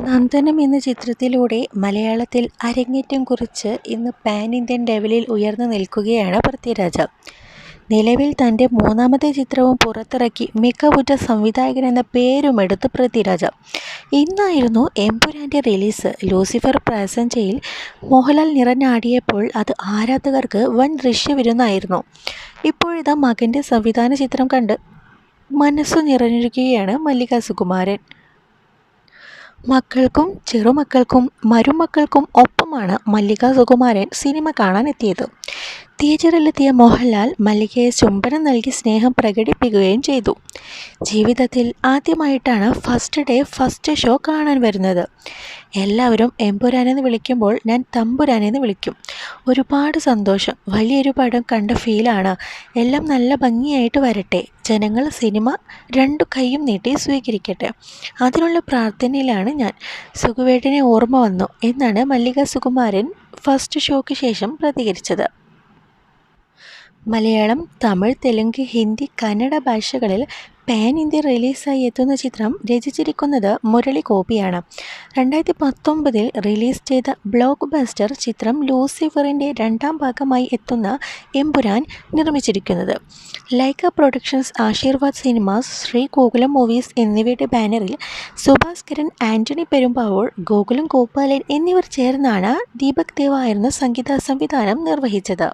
നന്ദനം എന്ന ചിത്രത്തിലൂടെ മലയാളത്തിൽ അരങ്ങേറ്റം കുറിച്ച് ഇന്ന് പാൻ ഇന്ത്യൻ ലെവലിൽ ഉയർന്നു നിൽക്കുകയാണ് പൃഥ്വിരാജ്. നിലവിൽ തന്റെ മൂന്നാമത്തെ ചിത്രവും പുറത്തിറക്കി മികവുറ്റ സംവിധായകൻ എന്ന പേരുമെടുത്ത് പൃഥ്വിരാജ്. ഇന്നായിരുന്നു എംപുരാന്റെ റിലീസ്. ലൂസിഫർ പ്രാസഞ്ചയിൽ മോഹൻലാൽ നിറഞ്ഞാടിയപ്പോൾ അത് ആരാധകർക്ക് വൻ ദൃശ്യവിരുന്നായിരുന്നു ഇപ്പോഴിതാ മകന്റെ സംവിധാന ചിത്രം കണ്ട് മനസ്സു നിറഞ്ഞിരിക്കുകയാണ് മല്ലിക സുകുമാരൻ മക്കൾക്കും ചെറുമക്കൾക്കും മരുമക്കൾക്കും ഒപ്പമാണ് മല്ലിക സുകുമാരൻ സിനിമ കാണാൻ എത്തിയത് തിയേറ്ററിലെത്തിയ മോഹൻലാൽ മല്ലികയെ ചുംബനം നൽകി സ്നേഹം പ്രകടിപ്പിക്കുകയും ചെയ്തു. ജീവിതത്തിൽ ആദ്യമായിട്ടാണ് ഫസ്റ്റ് ഡേ ഫസ്റ്റ് ഷോ കാണാൻ വരുന്നത്. എല്ലാവരും എമ്പുരാനെന്ന് വിളിക്കുമ്പോൾ ഞാൻ തമ്പുരാനെന്ന് വിളിക്കും. ഒരുപാട് സന്തോഷം. വലിയൊരു പടം കണ്ട ഫീലാണ് എല്ലാം നല്ല ഭംഗിയായിട്ട് വരട്ടെ. ജനങ്ങൾ സിനിമ രണ്ടു കൈയും നീട്ടി സ്വീകരിക്കട്ടെ. അതിനുള്ള പ്രാർത്ഥനയിലാണ് ഞാൻ. സുഖവേട്ടിനെ ഓർമ്മ വന്നു എന്നാണ് മല്ലിക സുകുമാരൻ ഫസ്റ്റ് ഷോയ്ക്ക് ശേഷം പ്രതികരിച്ചത്. മലയാളം തമിഴ് തെലുങ്ക് ഹിന്ദി കന്നഡ ഭാഷകളിൽ പാൻ ഇന്ത്യ റിലീസായി എത്തുന്ന ചിത്രം രചിച്ചിരിക്കുന്നത് മുരളി ഗോപിയാണ്. രണ്ടായിരത്തി പത്തൊമ്പതിൽ റിലീസ് ചെയ്ത ബ്ലോക്ക് ബസ്റ്റർ ചിത്രം ലൂസിഫറിന്റെ രണ്ടാം ഭാഗമായി എത്തുന്ന എമ്പുരാൻ നിർമ്മിച്ചിരിക്കുന്നത്. Lyca productions Aashirvad cinemas Sree Gokulam movies എന്നിവയുടെ ബാനറിൽ സുഭാസ്കരൻ ആന്റണി പെരുമ്പാവൂർ ഗോകുലം ഗോപാലൻ എന്നിവർ ചേർന്നാണ് ദീപക് ദേവായിരുന്നു സംഗീത സംവിധാനം നിർവഹിച്ചത്.